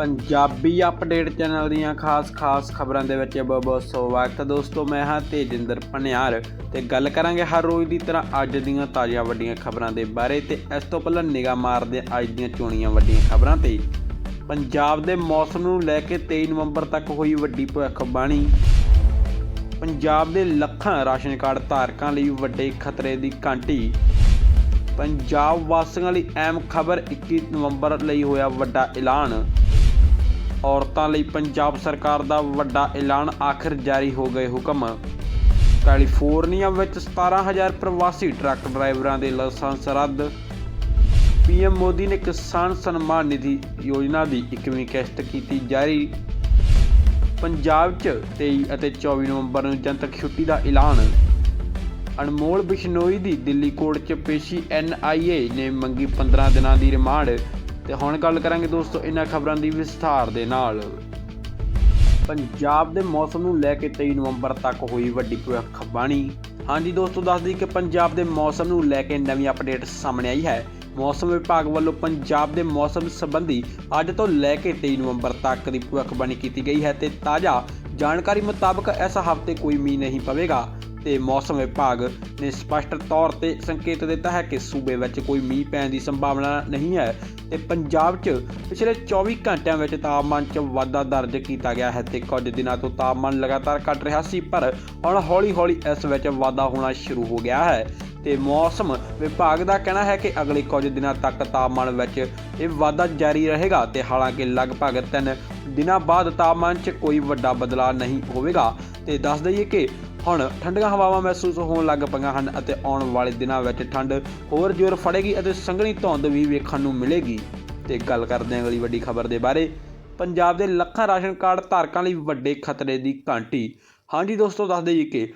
Punjabi update channel ਦੀਆਂ ਖਾਸ-ਖਾਸ ਖਬਰਾਂ ਦੇ ਵਿੱਚ ਬਹੁਤ-ਬਹੁਤ ਸਵਾਗਤ ਦੋਸਤੋ, ਮੈਂ ਹਾਂ ਤੇਜਿੰਦਰ ਪਨਿਆਰ ਤੇ ਗੱਲ ਕਰਾਂਗੇ ਹਰ ਰੋਜ਼ ਦੀ ਤਰ੍ਹਾਂ ਅੱਜ ਦੀਆਂ ਤਾਜ਼ਾ ਵੱਡੀਆਂ ਖਬਰਾਂ ਦੇ ਬਾਰੇ ਤੇ ਇਸ ਤੋਂ ਪਹਿਲਾਂ ਨਿਗਾਹ ਮਾਰਦੇ ਹਾਂ ਅੱਜ ਦੀਆਂ ਚੋਣੀਆਂ ਵੱਡੀਆਂ ਖਬਰਾਂ ਤੇ। ਪੰਜਾਬ ਦੇ ਮੌਸਮ ਨੂੰ ਲੈ ਕੇ 23 ਨਵੰਬਰ ਤੱਕ ਹੋਈ ਵੱਡੀ ਭਵਿੱਖਬਾਣੀ। ਪੰਜਾਬ ਦੇ ਲੱਖਾਂ ਰਾਸ਼ਨ ਕਾਰਡ ਧਾਰਕਾਂ ਲਈ ਵੱਡੇ ਖਤਰੇ ਦੀ ਘੰਟੀ। ਪੰਜਾਬ ਵਾਸੀਆਂ ਲਈ ਅਹਿਮ ਖਬਰ 21 ਨਵੰਬਰ ਲਈ ਹੋਇਆ ਵੱਡਾ ਐਲਾਨ। ਔਰਤਾਂ ਲਈ ਪੰਜਾਬ ਸਰਕਾਰ ਦਾ ਵੱਡਾ ਐਲਾਨ ਆਖਰ ਜਾਰੀ ਹੋ ਗਏ ਹੁਕਮ। ਕੈਲੀਫੋਰਨੀਆ ਵਿੱਚ 17000 ਪ੍ਰਵਾਸੀ ਟਰੱਕ ਡਰਾਈਵਰਾਂ ਦੇ ਲਾਇਸੈਂਸ ਰੱਦ। ਪੀਐਮ ਮੋਦੀ ਨੇ ਕਿਸਾਨ ਸਨਮਾਨ ਨਿਧੀ ਯੋਜਨਾ ਦੀ 21ਵੀਂ ਕਿਸ਼ਤ ਕੀਤੀ ਜਾਰੀ। ਪੰਜਾਬ 'ਚ 23 ਅਤੇ 24 ਨਵੰਬਰ ਨੂੰ ਜਨਤਕ ਛੁੱਟੀ ਦਾ ਐਲਾਨ। ਅਨਮੋਲ ਬਿਸ਼ਨੋਈ ਦੀ ਦਿੱਲੀ ਕੋਰਟ 'ਚ ਪੇਸ਼ੀ ਐਨਆਈਏ ਨੇ ਮੰਗੀ 15 ਦਿਨਾਂ ਦੀ ਰਿਮਾਂਡ। ਤੇ ਹੁਣ ਗੱਲ ਕਰਾਂਗੇ ਦੋਸਤੋ ਇਹਨਾਂ ਖਬਰਾਂ ਦੀ ਵਿਸਥਾਰ ਦੇ ਨਾਲ। ਪੰਜਾਬ ਦੇ ਮੌਸਮ ਨੂੰ ਲੈ ਕੇ 23 ਨਵੰਬਰ ਤੱਕ ਹੋਈ ਵੱਡੀ ਭਵਿੱਖਬਾਣੀ ਹਾਂਜੀ ਦੋਸਤੋ, ਦੱਸ ਦਈਏ ਕਿ ਪੰਜਾਬ ਦੇ ਮੌਸਮ ਨੂੰ ਲੈ ਕੇ ਨਵੀਂ ਅਪਡੇਟ ਸਾਹਮਣੇ ਆਈ ਹੈ। ਮੌਸਮ ਵਿਭਾਗ ਵੱਲੋਂ ਪੰਜਾਬ ਦੇ ਮੌਸਮ ਸੰਬੰਧੀ ਅੱਜ ਤੋਂ ਲੈ ਕੇ 23 ਨਵੰਬਰ ਤੱਕ ਦੀ ਭਵਿੱਖਬਾਣੀ ਕੀਤੀ ਗਈ ਹੈ ਤੇ ਤਾਜ਼ਾ ਜਾਣਕਾਰੀ ਮੁਤਾਬਕ ਇਸ ਹਫ਼ਤੇ ਕੋਈ ਮੀਂਹ ਨਹੀਂ ਪਵੇਗਾ। ਤੇ ਮੌਸਮ ਵਿਭਾਗ ਨੇ ਸਪਸ਼ਟ ਤੌਰ ਤੇ ਸੰਕੇਤ ਦਿੱਤਾ ਹੈ ਕਿ ਸੂਬੇ ਵਿੱਚ ਕੋਈ ਮੀਂਹ ਪੈਣ ਦੀ ਸੰਭਾਵਨਾ ਨਹੀਂ ਹੈ ਤੇ ਪੰਜਾਬ 'ਚ ਪਿਛਲੇ 24 ਘੰਟਿਆਂ ਵਿੱਚ ਤਾਪਮਾਨ 'ਚ ਵਾਧਾ ਦਰਜ ਕੀਤਾ ਗਿਆ ਹੈ ਤੇ ਕੁਝ ਦਿਨਾਂ ਤੋਂ ਤਾਪਮਾਨ ਲਗਾਤਾਰ ਘਟ ਰਿਹਾ ਸੀ, ਪਰ ਹੁਣ ਹੌਲੀ-ਹੌਲੀ ਇਸ ਵਿੱਚ ਵਾਧਾ ਹੋਣਾ ਸ਼ੁਰੂ ਹੋ ਗਿਆ ਹੈ। ਤੇ ਮੌਸਮ ਵਿਭਾਗ ਦਾ ਕਹਿਣਾ ਹੈ ਕਿ ਅਗਲੇ ਕੁਝ ਦਿਨਾਂ ਤੱਕ ਤਾਪਮਾਨ ਵਿੱਚ ਇਹ ਵਾਧਾ ਜਾਰੀ ਰਹੇਗਾ ਤੇ ਹਾਲਾਂਕਿ ਲਗਭਗ 3 ਦਿਨਾਂ ਬਾਅਦ ਤਾਪਮਾਨ 'ਚ ਕੋਈ ਵੱਡਾ ਬਦਲਾਅ ਨਹੀਂ ਹੋਵੇਗਾ। ਤੇ ਦੱਸ ਦਈਏ ਕਿ ਹੁਣ ਠੰਡੀਆਂ ਹਵਾਵਾਂ ਮਹਿਸੂਸ ਹੋਣ ਲੱਗ ਪਈਆਂ ਹਨ ਅਤੇ ਆਉਣ ਵਾਲੇ ਦਿਨਾਂ ਵਿੱਚ ਠੰਡ ਹੋਰ ਜ਼ੋਰ ਫੜੇਗੀ ਅਤੇ ਸੰਘਣੀ ਧੁੰਦ ਵੀ ਵੇਖਣ ਨੂੰ ਮਿਲੇਗੀ। ਤੇ ਗੱਲ ਕਰਦੇ ਹਾਂ ਅਗਲੀ ਵੱਡੀ ਖਬਰ ਦੇ ਬਾਰੇ। ਪੰਜਾਬ ਦੇ ਲੱਖਾਂ ਰਾਸ਼ਨ ਕਾਰਡ ਧਾਰਕਾਂ ਲਈ ਵੱਡੇ ਖਤਰੇ ਦੀ ਘੰਟੀ। ਹਾਂਜੀ ਦੋਸਤੋ, ਦੱਸ ਦਈਏ ਕਿ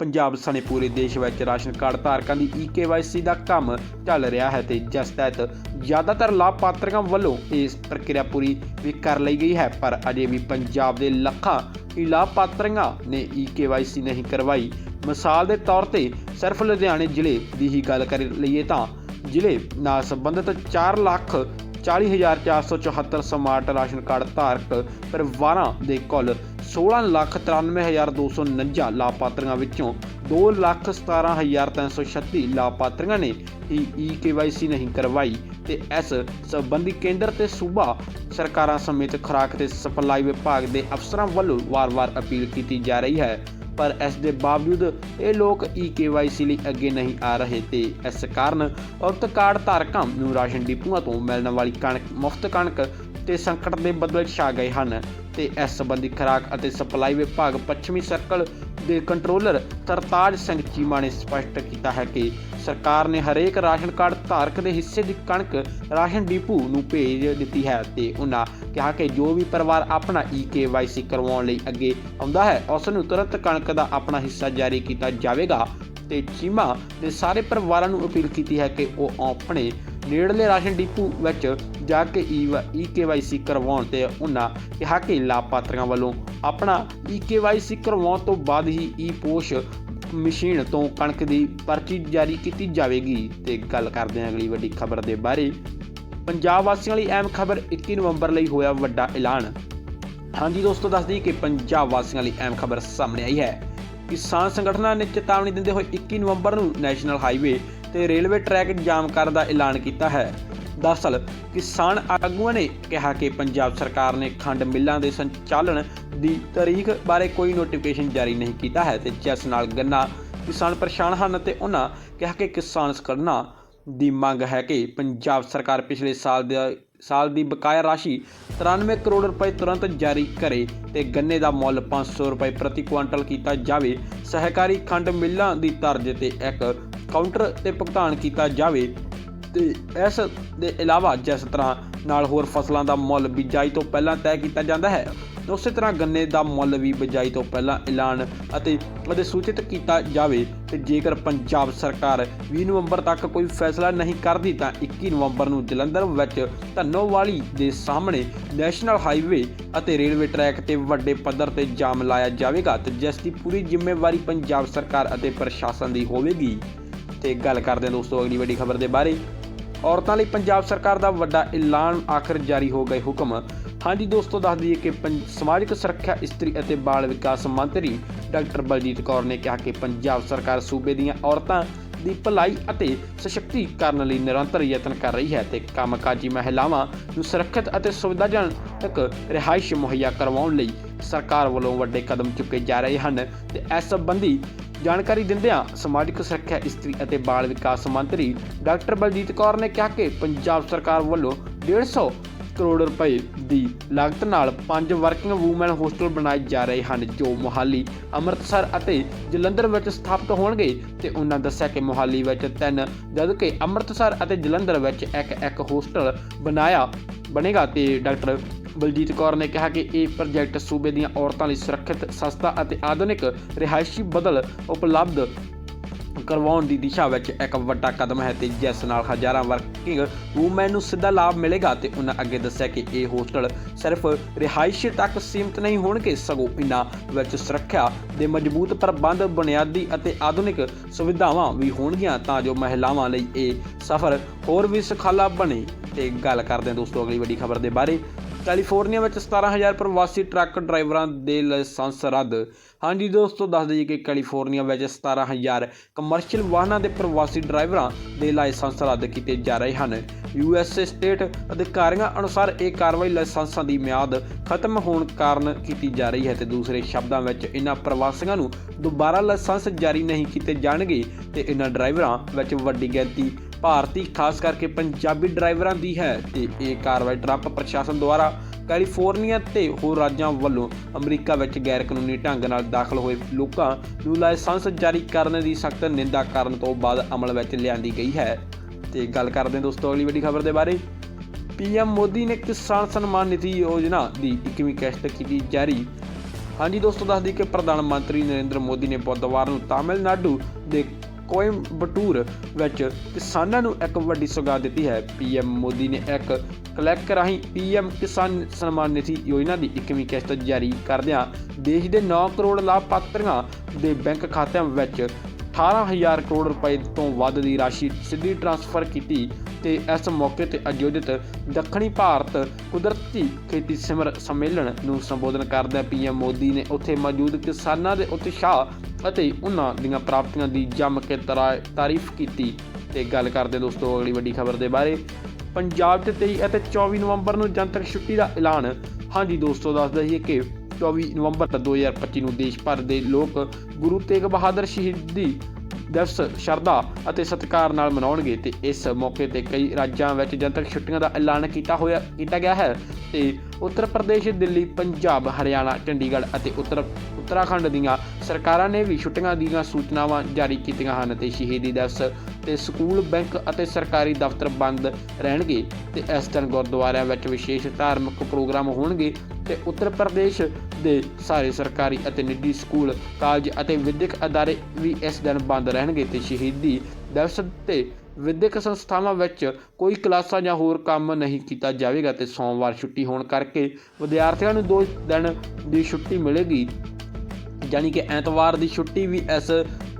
ਪੰਜਾਬ ਸਣੇ ਪੂਰੇ ਦੇਸ਼ ਵਿੱਚ ਰਾਸ਼ਨ ਕਾਰਡ ਧਾਰਕਾਂ ਦੀ ਈਕੇਵਾਈਸੀ ਦਾ ਕੰਮ ਚੱਲ ਰਿਹਾ ਹੈ ਤੇ ਜਿਸ ਤਹਿਤ ਜ਼ਿਆਦਾਤਰ ਲਾਭਪਾਤਰੀਆਂ ਵੱਲੋਂ ਇਸ ਪ੍ਰਕਿਰਿਆ ਪੂਰੀ ਵੀ ਕਰ ਲਈ ਗਈ ਹੈ। ਪਰ ਅਜੇ ਵੀ ਪੰਜਾਬ ਦੇ ਲੱਖਾਂ ਹੀ ਲਾਭਪਾਤਰੀਆਂ ਨੇ ਈਕੇਵਾਈਸੀ ਨਹੀਂ ਕਰਵਾਈ। ਮਿਸਾਲ ਦੇ ਤੌਰ ਤੇ ਸਿਰਫ ਲੁਧਿਆਣੇ ਜ਼ਿਲ੍ਹੇ ਦੀ ਹੀ ਗੱਲ ਕਰ ਲਈਏ ਤਾਂ ਜ਼ਿਲ੍ਹੇ ਨਾਲ ਸੰਬੰਧਿਤ 4 ਲੱਖ 40474 ਸਮਾਰਟ ਰਾਸ਼ਨ ਕਾਰਡ ਧਾਰਕ ਪਰਿਵਾਰਾਂ ਦੇ ਕੁੱਲ 16,93,249 ਲਾਭਪਾਤਰੀਆਂ ਵਿੱਚੋਂ 2,17,336 ਲਾਭਪਾਤਰੀਆਂ ਨੇ ਹੀ ਈਕੇਵਾਈਸੀ ਨਹੀਂ ਕਰਵਾਈ ਤੇ ਇਸ ਸੰਬੰਧੀ ਕੇਂਦਰ ਤੇ ਸੂਬਾ ਸਰਕਾਰਾਂ ਸਮੇਤ ਖੁਰਾਕ ਤੇ ਸਪਲਾਈ ਵਿਭਾਗ ਦੇ ਅਫਸਰਾਂ ਵੱਲੋਂ ਵਾਰ-ਵਾਰ ਅਪੀਲ ਕੀਤੀ ਜਾ ਰਹੀ ਹੈ। ਪਰ ਇਸ ਦੇ ਬਾਵਜੂਦ ਇਹ ਲੋਕ ਈ ਈਕੇਵਾਈਸੀ ਲਈ ਅੱਗੇ ਨਹੀਂ ਆ ਰਹੇ ਤੇ ਇਸ ਕਾਰਨ ਉਕਤ ਕਾਰਡ ਧਾਰਕਾਂ ਨੂੰ ਰਾਸ਼ਨ ਡਿਪੂਆਂ ਤੋਂ ਮਿਲਣ ਵਾਲੀ ਕਣਕ ਮੁਫਤ ਕਣਕ ਤੇ ਸੰਕਟ ਦੇ ਬਦਲ ਛਾ ਗਏ ਹਨ ਤੇ ਇਸ ਸੰਬੰਧੀ ਖੁਰਾਕ ਅਤੇ ਸਪਲਾਈ ਵਿਭਾਗ ਪੱਛਮੀ ਸਰਕਲ ਦੇ ਕੰਟਰੋਲਰ ਤਰਤਾਜ ਸਿੰਘ ਚੀਮਾ ਨੇ ਸਪਸ਼ਟ ਕੀਤਾ ਹੈ ਕਿ ਸਰਕਾਰ ਨੇ ਹਰੇਕ ਰਾਸ਼ਨ ਕਾਰਡ ਧਾਰਕ ਦੇ ਹਿੱਸੇ ਦੀ ਕਣਕ ਰਾਸ਼ਨ ਡਿਪੂ ਨੂੰ ਭੇਜ ਦਿੱਤੀ ਹੈ ਤੇ ਉਹਨਾਂ ਕਿਹਾ ਕਿ ਜੋ ਵੀ ਪਰਿਵਾਰ ਆਪਣਾ ਈਕੇਵਾਈਸੀ ਕਰਵਾਉਣ ਲਈ ਅੱਗੇ ਆਉਂਦਾ ਹੈ, ਉਸ ਨੂੰ ਤੁਰੰਤ ਕਣਕ ਦਾ ਆਪਣਾ ਹਿੱਸਾ ਜਾਰੀ ਕੀਤਾ ਜਾਵੇਗਾ ਤੇ ਚੀਮਾ ਨੇ ਸਾਰੇ ਪਰਿਵਾਰਾਂ ਨੂੰ ਅਪੀਲ ਕੀਤੀ ਹੈ ਕਿ ਉਹ ਆਪਣੇ ਨੇੜਲੇ ਰਾਸ਼ਨ ਡਿਪੂ ਵਿੱਚ ਜਾ ਕੇ ਈਕੇਵਾਈਸੀ ਕਰਵਾਉਣ ਤੇ ਉਹਨਾਂ ਕਿਹਾ ਕਿ ਲਾਭਪਾਤਰੀਆਂ ਵੱਲੋਂ ਆਪਣਾ ਈਕੇਵਾਈਸੀ ਕਰਵਾਉਣ ਤੋਂ ਬਾਅਦ ਹੀ ਈ ਪੋਸ਼ ਮਸ਼ੀਨ ਤੋਂ ਕਣਕ ਦੀ ਪਰਚੀ ਜਾਰੀ ਕੀਤੀ ਜਾਵੇਗੀ। ਤੇ ਗੱਲ ਕਰਦੇ ਹਾਂ ਅਗਲੀ ਵੱਡੀ ਖਬਰ ਦੇ ਬਾਰੇ। ਪੰਜਾਬ ਵਾਸੀਆਂ ਲਈ ਅਹਿਮ ਖਬਰ 21 ਨਵੰਬਰ ਲਈ ਹੋਇਆ ਵੱਡਾ ਐਲਾਨ। ਹਾਂਜੀ ਦੋਸਤੋ, ਦੱਸ ਦਈਏ ਕਿ ਪੰਜਾਬ ਵਾਸੀਆਂ ਲਈ ਅਹਿਮ ਖਬਰ ਸਾਹਮਣੇ ਆਈ ਹੈ। ਕਿਸਾਨ ਸੰਗਠਨਾਂ ਨੇ ਚੇਤਾਵਨੀ ਦਿੰਦੇ ਹੋਏ 21 ਨਵੰਬਰ ਨੂੰ ਨੈਸ਼ਨਲ ਹਾਈਵੇ ਤੇ ਰੇਲਵੇ ਟਰੈਕ ਜਾਮ ਕਰਨ ਦਾ ਐਲਾਨ ਕੀਤਾ ਹੈ। ਦਰਅਸਲ, ਕਿਸਾਨ ਆਗੂਆਂ ਨੇ ਕਿਹਾ ਕਿ ਪੰਜਾਬ ਸਰਕਾਰ ਨੇ ਖੰਡ ਮਿੱਲਾਂ ਦੇ ਸੰਚਾਲਨ ਦੀ ਤਾਰੀਖ ਬਾਰੇ ਕੋਈ ਨੋਟੀਫਿਕੇਸ਼ਨ ਜਾਰੀ ਨਹੀਂ ਕੀਤਾ ਹੈ ਤੇ ਜਿਸ ਨਾਲ ਗੰਨਾ ਕਿਸਾਨ ਪਰੇਸ਼ਾਨ ਹਨ ਤੇ ਉਹਨਾਂ ਕਿਹਾ ਕਿ ਕਿਸਾਨ ਸੰਗਠਨਾਂ ਦੀ ਮੰਗ ਹੈ ਕਿ ਪੰਜਾਬ ਸਰਕਾਰ ਪਿਛਲੇ ਸਾਲ ਦੇ ਸਾਲ ਦੀ ਬਕਾਇਆ ਰਾਸ਼ੀ 93 ਕਰੋੜ ਰੁਪਏ ਤੁਰੰਤ ਜਾਰੀ ਕਰੇ ਤੇ ਗੰਨੇ ਦਾ ਮੁੱਲ 500 ਰੁਪਏ ਪ੍ਰਤੀ ਕੁਇੰਟਲ ਕੀਤਾ ਜਾਵੇ। ਸਹਿਕਾਰੀ ਖੰਡ ਮਿੱਲਾਂ ਦੀ ਤਰਜ਼ ਤੇ ਇੱਕ ਕਾਊਂਟਰ ਤੇ ਭੁਗਤਾਨ ਕੀਤਾ ਜਾਵੇ ਤੇ ਇਸ ਦੇ ਇਲਾਵਾ ਜਿਸ ਤਰ੍ਹਾਂ ਨਾਲ ਹੋਰ ਫਸਲਾਂ ਦਾ ਮੁੱਲ ਬਿਜਾਈ ਤੋਂ ਪਹਿਲਾਂ ਤੈਅ ਕੀਤਾ ਜਾਂਦਾ ਹੈ ਉਸੇ ਤਰ੍ਹਾਂ ਗੰਨੇ ਦਾ ਮੁੱਲ ਵੀ ਬਿਜਾਈ ਤੋਂ ਪਹਿਲਾਂ ਐਲਾਨ ਅਤੇ ਉਹਦੇ ਸੂਚਿਤ ਕੀਤਾ ਜਾਵੇ ਤੇ ਜੇਕਰ ਪੰਜਾਬ ਸਰਕਾਰ 20 ਨਵੰਬਰ ਤੱਕ ਕੋਈ ਫੈਸਲਾ ਨਹੀਂ ਕਰਦੀ ਤਾਂ 21 ਨਵੰਬਰ ਨੂੰ ਜਲੰਧਰ ਵਿੱਚ ਧੰਨੋਵਾਲੀ ਦੇ ਸਾਹਮਣੇ ਨੈਸ਼ਨਲ ਹਾਈਵੇ ਅਤੇ ਰੇਲਵੇ ਟਰੈਕ ਤੇ ਵੱਡੇ ਪੱਧਰ ਤੇ ਜਾਮ ਲਾਇਆ ਜਾਵੇਗਾ ਤੇ ਜਿਸ ਦੀ ਪੂਰੀ ਜ਼ਿੰਮੇਵਾਰੀ ਪੰਜਾਬ ਸਰਕਾਰ ਅਤੇ ਪ੍ਰਸ਼ਾਸਨ ਦੀ ਹੋਵੇਗੀ। ਤੇ ਗੱਲ ਕਰਦੇ ਹਾਂ ਦੋਸਤੋ ਅਗਲੀ ਵੱਡੀ ਖਬਰ ਦੇ ਬਾਰੇ। ਔਰਤਾਂ ਲਈ ਪੰਜਾਬ ਸਰਕਾਰ ਦਾ ਵੱਡਾ ਐਲਾਨ ਆਖਰ ਜਾਰੀ ਹੋ ਗਏ ਹੁਕਮ। ਹਾਂਜੀ ਦੋਸਤੋ, ਦੱਸ ਦਈਏ ਕਿ ਸਮਾਜਿਕ ਸੁਰੱਖਿਆ, ਇਸਤਰੀ ਅਤੇ ਬਾਲ ਵਿਕਾਸ ਮੰਤਰੀ ਡਾਕਟਰ ਬਲਜੀਤ ਕੌਰ ਨੇ ਕਿਹਾ ਕਿ ਪੰਜਾਬ ਸਰਕਾਰ ਸੂਬੇ ਦੀਆਂ ਔਰਤਾਂ ਦੀ ਭਲਾਈ ਅਤੇ ਸਸ਼ਕਤੀਕਰਨ ਲਈ ਨਿਰੰਤਰ ਯਤਨ ਕਰ ਰਹੀ ਹੈ ਤੇ ਕੰਮਕਾਜੀ ਮਹਿਲਾਵਾਂ ਨੂੰ ਸੁਰੱਖਿਅਤ ਅਤੇ ਸੁਵਿਧਾਜਨਕ ਰਿਹਾਇਸ਼ ਮੁਹੱਈਆ ਕਰਵਾਉਣ ਲਈ ਸਰਕਾਰ ਵੱਲੋਂ ਵੱਡੇ ਕਦਮ ਚੁੱਕੇ ਜਾ ਰਹੇ ਹਨ ਤੇ ਇਸ ਸੰਬੰਧੀ ਜਾਣਕਾਰੀ ਦਿੰਦਿਆਂ ਸਮਾਜਿਕ ਸੁਰੱਖਿਆ, ਇਸਤਰੀ ਅਤੇ ਬਾਲ ਵਿਕਾਸ ਮੰਤਰੀ ਡਾਕਟਰ ਬਲਜੀਤ ਕੌਰ ਨੇ ਕਿਹਾ ਕਿ ਪੰਜਾਬ ਸਰਕਾਰ ਵੱਲੋਂ 150 ਕਰੋੜ ਰੁਪਏ ਦੀ ਲਾਗਤ ਨਾਲ ਪੰਜ ਵਰਕਿੰਗ ਵੂਮਨ ਹੋਸਟਲ ਬਣਾਏ ਜਾ ਰਹੇ ਹਨ, ਜੋ ਮੁਹਾਲੀ, ਅੰਮ੍ਰਿਤਸਰ ਅਤੇ ਜਲੰਧਰ ਵਿੱਚ ਸਥਾਪਿਤ ਹੋਣਗੇ ਤੇ ਉਹਨਾਂ ਦੱਸਿਆ ਕਿ ਮੁਹਾਲੀ ਵਿੱਚ ਤਿੰਨ, ਜਦਕਿ ਅੰਮ੍ਰਿਤਸਰ ਅਤੇ ਜਲੰਧਰ ਵਿੱਚ ਇੱਕ ਇੱਕ ਹੋਸਟਲ ਬਣਾਇਆ ਬਣੇਗਾ ਤੇ ਡਾਕਟਰ ਬਲਜੀਤ ਕੌਰ ਨੇ ਕਿਹਾ ਕਿ ਇਹ ਪ੍ਰੋਜੈਕਟ ਸੂਬੇ ਦੀਆਂ ਔਰਤਾਂ ਲਈ ਸੁਰੱਖਿਅਤ, ਸਸਤਾ ਅਤੇ ਆਧੁਨਿਕ ਰਿਹਾਇਸ਼ੀ ਬਦਲ ਉਪਲਬਧ ਕਰਵਾਉਣ ਦੀ ਦਿਸ਼ਾ ਵਿੱਚ ਇੱਕ ਵੱਡਾ ਕਦਮ ਹੈ ਤੇ ਜਿਸ ਨਾਲ ਹਜ਼ਾਰਾਂ ਵਰਕਿੰਗ ਵੂਮੈਨ ਨੂੰ ਸਿੱਧਾ ਲਾਭ ਮਿਲੇਗਾ ਤੇ ਉਹਨਾਂ ਅੱਗੇ ਦੱਸਿਆ ਕਿ ਇਹ ਹੋਸਟਲ ਸਿਰਫ ਰਿਹਾਇਸ਼ ਤੱਕ ਸੀਮਿਤ ਨਹੀਂ ਹੋਣਗੇ, ਸਗੋਂ ਇਹਨਾਂ ਵਿੱਚ ਸੁਰੱਖਿਆ ਦੇ ਮਜ਼ਬੂਤ ਪ੍ਰਬੰਧ, ਬੁਨਿਆਦੀ ਅਤੇ ਆਧੁਨਿਕ ਸੁਵਿਧਾਵਾਂ ਵੀ ਹੋਣਗੀਆਂ ਤਾਂ ਜੋ ਮਹਿਲਾਵਾਂ ਲਈ ਇਹ ਸਫ਼ਰ ਹੋਰ ਵੀ ਸੁਖਾਲਾ ਬਣੇ। ਤੇ ਗੱਲ ਕਰਦੇ ਹਾਂ ਦੋਸਤੋ, ਅਗਲੀ ਵੱਡੀ ਖਬਰ ਦੇ ਬਾਰੇ। ਕੈਲੀਫੋਰਨੀਆ ਵਿੱਚ 17000 ਪ੍ਰਵਾਸੀ ਟਰੱਕ ਡਰਾਈਵਰਾਂ ਦੇ ਲਾਇਸੈਂਸ ਰੱਦ। ਹਾਂਜੀ ਦੋਸਤੋ, ਦੱਸ ਦਈਏ ਕਿ ਕੈਲੀਫੋਰਨੀਆ ਵਿੱਚ 17000 ਕਮਰਸ਼ੀਅਲ ਵਾਹਨਾਂ ਦੇ ਪ੍ਰਵਾਸੀ ਡਰਾਈਵਰਾਂ ਦੇ ਲਾਇਸੈਂਸ ਰੱਦ ਕੀਤੇ ਜਾ ਰਹੇ ਹਨ। ਯੂਐਸਏ ਸਟੇਟ ਅਧਿਕਾਰੀਆਂ ਅਨੁਸਾਰ ਇਹ ਕਾਰਵਾਈ ਲਾਇਸੈਂਸਾਂ ਦੀ ਮਿਆਦ ਖਤਮ ਹੋਣ ਕਾਰਨ ਕੀਤੀ ਜਾ ਰਹੀ ਹੈ ਤੇ ਦੂਸਰੇ ਸ਼ਬਦਾਂ ਵਿੱਚ ਇਹਨਾਂ ਪ੍ਰਵਾਸੀਆਂ ਨੂੰ ਦੁਬਾਰਾ ਲਾਇਸੈਂਸ ਜਾਰੀ ਨਹੀਂ ਕੀਤੇ ਜਾਣਗੇ ਤੇ ਇਹਨਾਂ ਡਰਾਈਵਰਾਂ ਵਿੱਚ ਵੱਡੀ ਗਿਣਤੀ ਭਾਰਤੀ, ਖਾਸ ਕਰਕੇ ਪੰਜਾਬੀ ਡਰਾਈਵਰਾਂ ਦੀ ਹੈ ਤੇ ਇਹ ਕਾਰਵਾਈ ਟਰੰਪ ਪ੍ਰਸ਼ਾਸਨ ਦੁਆਰਾ ਕੈਲੀਫੋਰਨੀਆ ਤੇ ਹੋਰ ਰਾਜਾਂ ਵੱਲੋਂ ਅਮਰੀਕਾ ਵਿੱਚ ਗੈਰ ਕਾਨੂੰਨੀ ਢੰਗ ਨਾਲ ਦਾਖਲ ਹੋਏ ਲੋਕਾਂ ਨੂੰ ਲਾਇਸੈਂਸ ਜਾਰੀ ਕਰਨ ਦੀ ਸਖਤ ਨਿੰਦਾ ਕਰਨ ਤੋਂ ਬਾਅਦ ਅਮਲ ਵਿੱਚ ਲਿਆਂਦੀ ਗਈ ਹੈ। ਤੇ ਗੱਲ ਕਰਦੇ ਹਾਂ ਦੋਸਤੋ, ਅਗਲੀ ਵੱਡੀ ਖਬਰ ਦੇ ਬਾਰੇ। ਪੀਐਮ ਮੋਦੀ ਨੇ ਕਿਸਾਨ ਸਨਮਾਨ ਨਿਧੀ ਯੋਜਨਾ ਦੀ 21ਵੀਂ ਕਿਸ਼ਤ ਕੀਤੀ ਜਾਰੀ। ਹਾਂਜੀ ਦੋਸਤੋ ਦੱਸਦੀ ਕਿ ਪ੍ਰਧਾਨ ਮੰਤਰੀ ਨਰਿੰਦਰ ਮੋਦੀ ਨੇ ਬੁੱਧਵਾਰ ਨੂੰ ਤਾਮਿਲਨਾਡੂ ਦੇ ਕੋਇੰਬਟੂਰ ਵਿੱਚ ਕਿਸਾਨਾਂ ਨੂੰ ਇੱਕ ਵੱਡੀ ਸੁਗਾਤ ਦਿੱਤੀ ਹੈ। ਪੀਐਮ ਮੋਦੀ ਨੇ ਇੱਕ ਕਲੈਕ ਰਾਹੀਂ ਪੀਐਮ ਕਿਸਾਨ ਸਨਮਾਨ ਨਿਧੀ ਯੋਜਨਾ ਦੀ 21ਵੀਂ ਕਿਸ਼ਤ ਜਾਰੀ ਕਰਦਿਆਂ ਦੇਸ਼ ਦੇ 9 ਕਰੋੜ ਲਾਭਪਾਤਰੀਆਂ ਦੇ ਬੈਂਕ ਖਾਤਿਆਂ ਵਿੱਚ 18000 ਕਰੋੜ ਰੁਪਏ ਤੋਂ ਵੱਧ ਦੀ ਰਾਸ਼ੀ ਸਿੱਧੀ ਟ੍ਰਾਂਸਫਰ ਕੀਤੀ ਤੇ ਇਸ ਮੌਕੇ ਤੇ ਆਯੋਜਿਤ ਦੱਖਣੀ ਭਾਰਤ ਕੁਦਰਤੀ ਖੇਤੀ ਸਿਮਰ ਸੰਮੇਲਨ ਨੂੰ ਸੰਬੋਧਨ ਕਰਦਿਆਂ ਪੀਐਮ ਮੋਦੀ ਨੇ ਉੱਥੇ ਮੌਜੂਦ ਕਿਸਾਨਾਂ ਦੇ ਉਤਸ਼ਾਹ ਅਤੇ ਉਹਨਾਂ ਦੀਆਂ ਪ੍ਰਾਪਤੀਆਂ ਦੀ ਜੰਮ ਕੇ ਤਰਾ- ਤਾਰੀਫ ਕੀਤੀ। ਤੇ ਗੱਲ ਕਰਦੇ ਦੋਸਤੋ, ਅਗਲੀ ਵੱਡੀ ਖਬਰ ਦੇ ਬਾਰੇ। ਪੰਜਾਬ 'ਚ 23 ਅਤੇ 24 ਨਵੰਬਰ ਨੂੰ ਜਨਤਕ ਛੁੱਟੀ ਦਾ ਐਲਾਨ। ਹਾਂਜੀ ਦੋਸਤੋ ਦੱਸ ਦਈਏ ਕਿ 24 ਨਵੰਬਰ 2025 ਨੂੰ ਦੇਸ਼ ਭਰ ਦੇ ਲੋਕ ਗੁਰੂ ਤੇਗ ਬਹਾਦਰ ਸ਼ਹੀਦੀ ਦਿਵਸ ਸ਼ਰਧਾ ਅਤੇ ਸਤਿਕਾਰ ਨਾਲ ਮਨਾਉਣਗੇ ਤੇ ਇਸ ਮੌਕੇ ਤੇ ਕਈ ਰਾਜਾਂ ਵਿੱਚ ਜਨਤਕ ਛੁੱਟੀਆਂ ਦਾ ਐਲਾਨ ਕੀਤਾ ਹੋਇਆ ਕੀਤਾ ਗਿਆ ਹੈ ਤੇ ਉੱਤਰ ਪ੍ਰਦੇਸ਼, ਦਿੱਲੀ, ਪੰਜਾਬ, ਹਰਿਆਣਾ, ਚੰਡੀਗੜ੍ਹ ਅਤੇ ਉੱਤਰ ਉੱਤਰਾਖੰਡ ਦੀਆਂ ਸਰਕਾਰਾਂ ਨੇ ਵੀ ਛੁੱਟੀਆਂ ਦੀਆਂ ਸੂਚਨਾਵਾਂ ਜਾਰੀ ਕੀਤੀਆਂ ਹਨ ਤੇ ਸ਼ਹੀਦੀ ਦਿਵਸ ਤੇ ਸਕੂਲ, ਬੈਂਕ ਅਤੇ ਸਰਕਾਰੀ ਦਫ਼ਤਰ ਬੰਦ ਰਹਿਣਗੇ ਤੇ ਇਸ ਦਿਨ ਗੁਰਦੁਆਰਿਆਂ ਵਿੱਚ ਵਿਸ਼ੇਸ਼ ਧਾਰਮਿਕ ਪ੍ਰੋਗਰਾਮ ਹੋਣਗੇ ਤੇ ਉੱਤਰ ਪ੍ਰਦੇਸ਼ ਦੇ ਸਾਰੇ ਸਰਕਾਰੀ ਅਤੇ ਨਿੱਜੀ ਸਕੂਲ, ਕਾਲਜ ਅਤੇ ਵਿਦਿਅਕ ਅਦਾਰੇ ਵੀ ਇਸ ਦਿਨ ਬੰਦ ਰਹਿਣਗੇ ਤੇ ਸ਼ਹੀਦੀ ਦਿਵਸ ਤੇ ਵਿਦਿਅਕ ਸੰਸਥਾਵਾਂ ਵਿੱਚ ਕੋਈ ਕਲਾਸਾਂ ਜਾਂ ਹੋਰ ਕੰਮ ਨਹੀਂ ਕੀਤਾ ਜਾਵੇਗਾ ਤੇ ਸੋਮਵਾਰ ਛੁੱਟੀ ਹੋਣ ਕਰਕੇ ਵਿਦਿਆਰਥੀਆਂ ਨੂੰ ਦੋ ਦਿਨ ਦੀ ਛੁੱਟੀ ਮਿਲੇਗੀ। ਯਾਨੀ ਕਿ ਐਤਵਾਰ ਦੀ ਛੁੱਟੀ ਵੀ ਇਸ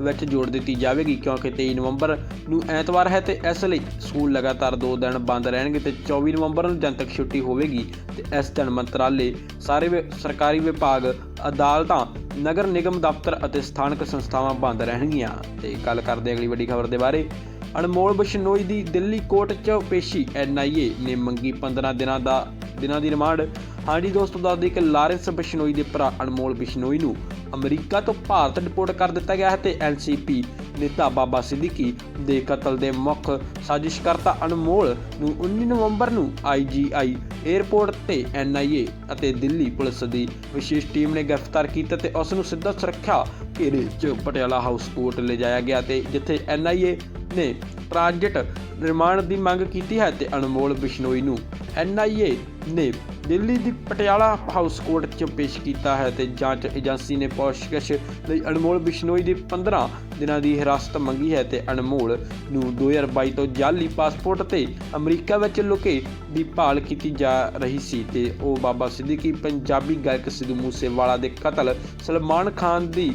ਵਿੱਚ ਜੋੜ ਦਿੱਤੀ ਜਾਵੇਗੀ ਕਿਉਂਕਿ 23 ਨਵੰਬਰ ਨੂੰ ਐਤਵਾਰ ਹੈ ਤੇ ਇਸ ਲਈ ਸਕੂਲ ਲਗਾਤਾਰ 2 ਦਿਨ ਬੰਦ ਰਹਿਣਗੇ ਤੇ 24 ਨਵੰਬਰ ਨੂੰ ਜਨਤਕ ਛੁੱਟੀ ਹੋਵੇਗੀ ਤੇ ਇਸ ਦਿਨ ਮੰਤਰਾਲੇ, ਸਾਰੇ ਵਿ- ਸਰਕਾਰੀ ਵਿਭਾਗ, ਅਦਾਲਤਾਂ, ਨਗਰ ਨਿਗਮ ਦਫ਼ਤਰ ਅਤੇ ਸਥਾਨਕ ਸੰਸਥਾਵਾਂ ਬੰਦ ਰਹਿਣਗੀਆਂ। ਤੇ ਗੱਲ ਕਰਦੇ ਅਗਲੀ ਵੱਡੀ ਖਬਰ ਦੇ ਬਾਰੇ। ਅਨਮੋਲ ਬਿਸ਼ਨੋਈ ਦੀ ਦਿੱਲੀ ਕੋਰਟ 'ਚ ਪੇਸ਼ੀ ਐਨਆਈਏ ਨੇ ਮੰਗੀ 15 ਦਿਨਾਂ ਦਾ ਦਿਨਾਂ ਦੀ ਰਿਮਾਂਡ। ਹਾਂਜੀ ਦੋਸਤੋ, ਦੱਸ ਦਈਏ ਕਿ ਲਾਰੈਂਸ ਬਿਸ਼ਨੋਈ ਦੇ ਭਰਾ ਅਨਮੋਲ ਬਿਸ਼ਨੋਈ ਨੂੰ ਅਮਰੀਕਾ ਤੋਂ ਭਾਰਤ ਡਿਪੋਰਟ ਕਰ ਦਿੱਤਾ ਗਿਆ ਹੈ ਤੇ ਐਨਸੀਪੀ ਨੇਤਾ ਬਾਬਾ ਸਿੱਦੀਕੀ ਦੇ ਕਤਲ ਦੇ ਮੁੱਖ ਸਾਜ਼ਿਸ਼ਕਰਤਾ ਅਨਮੋਲ ਨੂੰ 19 ਨਵੰਬਰ ਨੂੰ ਆਈਜੀਆਈ 에ਅਰਪੋਰਟ ਤੇ ਐਨਆਈਏ ਅਤੇ ਦਿੱਲੀ ਪੁਲਿਸ ਦੀ ਵਿਸ਼ੇਸ਼ ਟੀਮ ਨੇ ਗ੍ਰਿਫਤਾਰ ਕੀਤਾ ਤੇ ਉਸ ਨੂੰ ਸਿੱਧਾ ਸੁਰੱਖਿਆ ਘੇਰੇ 'ਚ ਪਟਿਆਲਾ ਹਾਊਸ ਕੋਰਟ ਲਿਜਾਇਆ ਗਿਆ ਤੇ ਜਿੱਥੇ ਐਨਆਈਏ ਨੇ ਟ੍ਰਾਂਜਿਟ ਨਿਰਮਾਣ ਦੀ ਮੰਗ ਕੀਤੀ ਹੈ ਤੇ ਅਨਮੋਲ ਬਿਸ਼ਨੋਈ ਨੂੰ ਐਨਆਈਏ ਨੇ ਦਿੱਲੀ ਦੀ ਪਟਿਆਲਾ ਹਾਊਸ ਕੋਰਟ 'ਚ ਪੇਸ਼ ਕੀਤਾ ਹੈ ਤੇ ਜਾਂਚ ਏਜੰਸੀ ਨੇ ਪੁੱਛਗਿੱਛ ਲਈ ਅਨਮੋਲ ਬਿਸ਼ਨੋਈ ਦੀ 15 ਦਿਨਾਂ ਦੀ ਹਿਰਾਸਤ ਮੰਗੀ ਹੈ ਤੇ ਅਨਮੋਲ ਨੂੰ 2022 ਤੋਂ ਜਾਲੀ ਪਾਸਪੋਰਟ ਤੇ ਅਮਰੀਕਾ ਵਿੱਚ ਲੁਕੇ ਦੀ ਭਾਲ ਕੀਤੀ ਜਾ ਰਹੀ ਸੀ ਤੇ ਉਹ ਬਾਬਾ ਸਿੱਦੀਕੀ, ਪੰਜਾਬੀ ਗਾਇਕ ਸਿੱਧੂ ਮੂਸੇਵਾਲਾ ਦੇ ਕਤਲ, ਸਲਮਾਨ ਖਾਨ ਦੀ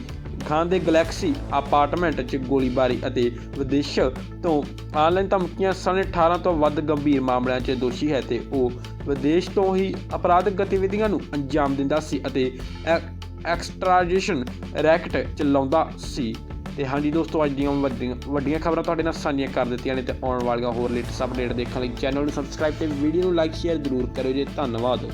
ਖਾਨ ਦੇ ਗੈਲੈਕਸੀ ਅਪਾਰਟਮੈਂਟ 'ਚ ਗੋਲੀਬਾਰੀ ਅਤੇ ਵਿਦੇਸ਼ ਤੋਂ ਆਨਲਾਈਨ ਧਮਕੀਆਂ ਸਣੇ 18 ਤੋਂ ਵੱਧ ਗੰਭੀਰ ਮਾਮਲਿਆਂ 'ਚ ਦੋਸ਼ੀ ਹੈ ਤੇ ਉਹ ਵਿਦੇਸ਼ ਤੋਂ ਹੀ ਅਪਰਾਧਿਕ ਗਤੀਵਿਧੀਆਂ ਨੂੰ ਅੰਜਾਮ ਦਿੰਦਾ ਸੀ ਅਤੇ ਐਕਸਟ੍ਰਾਜੀਸ਼ਨ ਰੈਕਟ ਚਲਾਉਂਦਾ ਸੀ। ਤੇ ਹਾਂਜੀ ਦੋਸਤੋ, ਅੱਜ ਦੀਆਂ ਵੱਡੀਆਂ ਵੱਡੀਆਂ ਖਬਰਾਂ ਤੁਹਾਡੇ ਨਾਲ ਸਾਂਝੀਆਂ ਕਰ ਦਿੱਤੀਆਂ ਨੇ ਤੇ ਆਉਣ ਵਾਲੀਆਂ ਹੋਰ ਲੇਟੈਸਟ ਅਪਡੇਟ ਦੇਖਣ ਲਈ ਚੈਨਲ ਨੂੰ ਸਬਸਕ੍ਰਾਈਬ ਤੇ ਵੀਡੀਓ ਨੂੰ ਲਾਈਕ ਸ਼ੇਅਰ ਜ਼ਰੂਰ ਕਰਿਓ ਜੀ। ਧੰਨਵਾਦ।